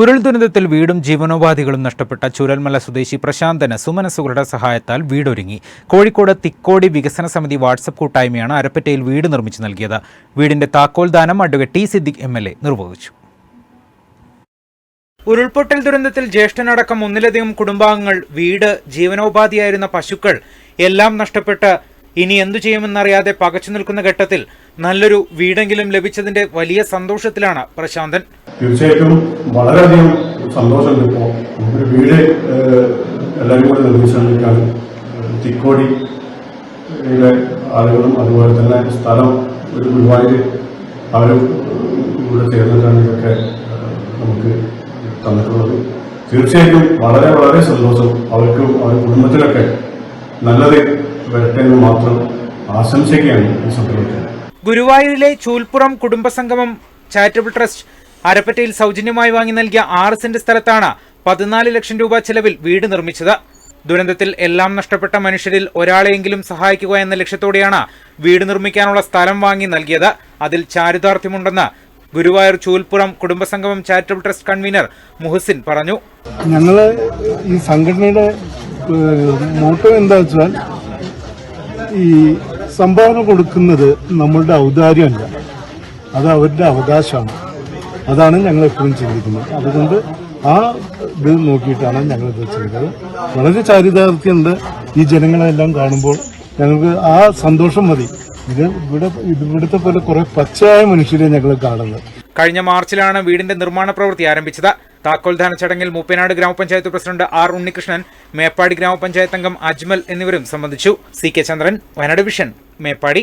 ഉരുൾ ദുരന്തത്തിൽ വീടും ജീവനോപാധികളും നഷ്ടപ്പെട്ട ചുരൽമല സ്വദേശി പ്രശാന്തന് സുമനസുകളുടെ സഹായത്താൽ വീടൊരുങ്ങി. കോഴിക്കോട് തിക്കോടി വികസന സമിതി വാട്സപ്പ് കൂട്ടായ്മയാണ് അരപ്പറ്റയിൽ വീട് നിർമ്മിച്ചു നൽകിയത്. വീടിന്റെ താക്കോൽ ദാനം advocate T Siddique M L A നിർവഹിച്ചു. ഉരുൾപൊട്ടൽ ദുരന്തത്തിൽ ജ്യേഷ്ഠനടക്കം ഒന്നിലധികം കുടുംബാംഗങ്ങൾ വീട് ജീവനോപാധിയായിരുന്ന പശുക്കൾ എല്ലാം നഷ്ടപ്പെട്ട് ഇനി എന്തു ചെയ്യുമെന്നറിയാതെ പകച്ചു നിൽക്കുന്ന ഘട്ടത്തിൽ നല്ലൊരു വീടെങ്കിലും ലഭിച്ചതിന്റെ വലിയ സന്തോഷത്തിലാണ് പ്രശാന്തൻ. തീർച്ചയായിട്ടും വളരെയധികം സന്തോഷമുണ്ട് ഇപ്പോൾ നമുക്കൊരു വീട് എല്ലാവരും കൂടെ നിർമ്മിച്ചാണ് തിക്കോടി ആളുകളും അതുപോലെ തന്നെ സ്ഥലം ഒരു ഗുരുവായൂർ അവരും ഇവിടെ ചേർന്നിട്ടാണ് ഇതൊക്കെ നമുക്ക് തന്നിട്ടുള്ളത്. തീർച്ചയായിട്ടും വളരെ വളരെ സന്തോഷം അവർക്കും അവരുടെ കുടുംബത്തിലൊക്കെ നല്ലത് വരട്ടെ എന്ന് മാത്രം ആശംസിക്കുകയാണ് ഈ ഗുരുവായൂരിലെ ചൂൽപ്പുറം കുടുംബസംഗമം ചാരിറ്റബിൾ ട്രസ്റ്റ് അരപ്പറ്റയിൽ സൗജന്യമായി വാങ്ങി നൽകിയ ആറ് സെന്റ് സ്ഥലത്താണ് പതിനാല് ലക്ഷം രൂപ ചെലവിൽ വീട് നിർമ്മിച്ചത്. ദുരന്തത്തിൽ എല്ലാം നഷ്ടപ്പെട്ട മനുഷ്യരിൽ ഒരാളെയെങ്കിലും സഹായിക്കുക എന്ന ലക്ഷ്യത്തോടെയാണ് വീട് നിർമ്മിക്കാനുള്ള സ്ഥലം വാങ്ങി നൽകിയത്. അതിൽ ചാരിതാർത്ഥ്യമുണ്ടെന്ന് ഗുരുവായൂർ ചൂൽപ്പുറം കുടുംബസംഗമം ചാരിറ്റബിൾ ട്രസ്റ്റ് കൺവീനർ മുഹസിൻ പറഞ്ഞു. ഞങ്ങൾ ഈ സംഘടനയുടെ മോട്ടോ എന്താ വെച്ചാൽ ഈ സംഭാവന കൊടുക്കുന്നത് നമ്മളുടെ ഔദാര്യമല്ല. അത് അവരുടെ അവകാശമാണ്. അതാണ് ഞങ്ങൾ എപ്പോഴും ചിന്തിക്കുന്നത്. അതുകൊണ്ട് ആ ഇത് നോക്കിയിട്ടാണ് ഞങ്ങൾ ഇത് ചെയ്തത് വളരെ ചാരിതാർത്ഥ്യമുണ്ട് ഈ ജനങ്ങളെല്ലാം കാണുമ്പോൾ. ഞങ്ങൾക്ക് ആ സന്തോഷം മതി. ഇത് ഇവിടെ ഇവിടുത്തെ പോലെ കുറെ പച്ചയായ മനുഷ്യരെ ഞങ്ങൾ കാണുന്നത്. കഴിഞ്ഞ മാർച്ചിലാണ് വീടിന്റെ നിർമ്മാണ പ്രവൃത്തി ആരംഭിച്ചത്. താക്കോൽദാന ചടങ്ങിൽ മൂപ്പനാട് ഗ്രാമപഞ്ചായത്ത് പ്രസിഡന്റ് ആർ ഉണ്ണികൃഷ്ണൻ മേപ്പാടി ഗ്രാമപഞ്ചായത്ത് അംഗം അജ്മൽ എന്നിവരും സംബന്ധിച്ചു. C K Chandran Wayanad vision Meppadi.